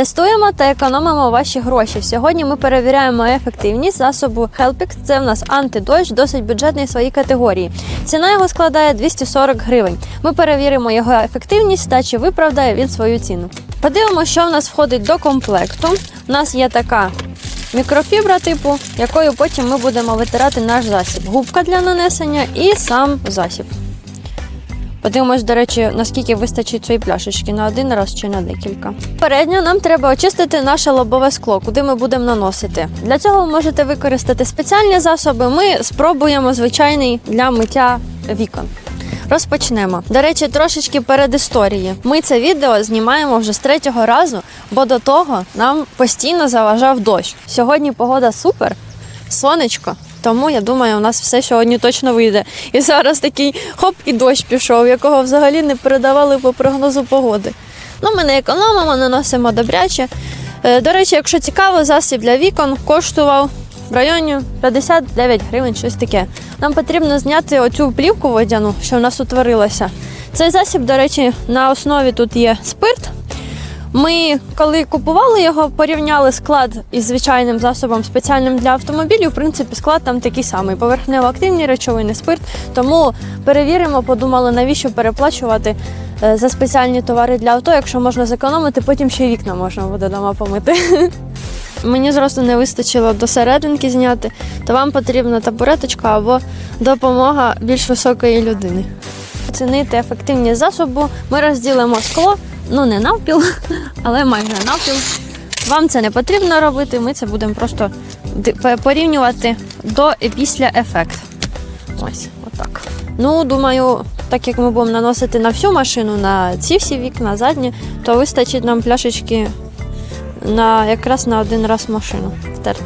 Тестуємо та економимо ваші гроші. Сьогодні ми перевіряємо ефективність засобу Helpix. Це в нас антидощ, досить бюджетний в своїй категорії. Ціна його складає 240 гривень. Ми перевіримо його ефективність та чи виправдає він свою ціну. Подивимося, що в нас входить до комплекту. У нас є така мікрофібра типу, якою потім ми будемо витирати наш засіб. Губка для нанесення і сам засіб. Подивимось, до речі, наскільки вистачить цієї пляшечки на один раз чи на декілька. Передньо нам треба очистити наше лобове скло, куди ми будемо наносити. Для цього ви можете використати спеціальні засоби. Ми спробуємо звичайний для миття вікон. Розпочнемо. До речі, трошечки перед історії. Ми це відео знімаємо вже з третього разу, бо до того нам постійно заважав дощ. Сьогодні погода супер, сонечко. Тому я думаю, у нас все сьогодні точно вийде. І зараз такий хоп, і дощ пішов, якого взагалі не передавали по прогнозу погоди. Ну, ми не економимо, наносимо добряче. Е, До речі, якщо цікаво, засіб для вікон коштував в районі 59 гривень, щось таке. Нам потрібно зняти оцю плівку водяну, що в нас утворилася. Цей засіб, до речі, на основі тут є спирт. Ми, коли купували його, порівняли склад із звичайним засобом спеціальним для автомобілів. В принципі, склад там такий самий. Поверхнево-активні речовини, спирт. Тому перевіримо, подумали, навіщо переплачувати е, за спеціальні товари для авто, якщо можна зекономити, потім ще й вікна можна буде дома помити. Мені зросту не вистачило до серединки зняти, то вам потрібна табуреточка або допомога більш високої людини. Оцінити ефективність засобу ми розділимо скло, ну не навпіл, але майже навпіл. Вам це не потрібно робити, ми це будемо просто порівнювати до і після ефект. Ось, отак. Ну, думаю, так як ми будемо наносити на всю машину, на ці всі вікна, задні, то вистачить нам пляшечки на якраз на один раз машину втерти.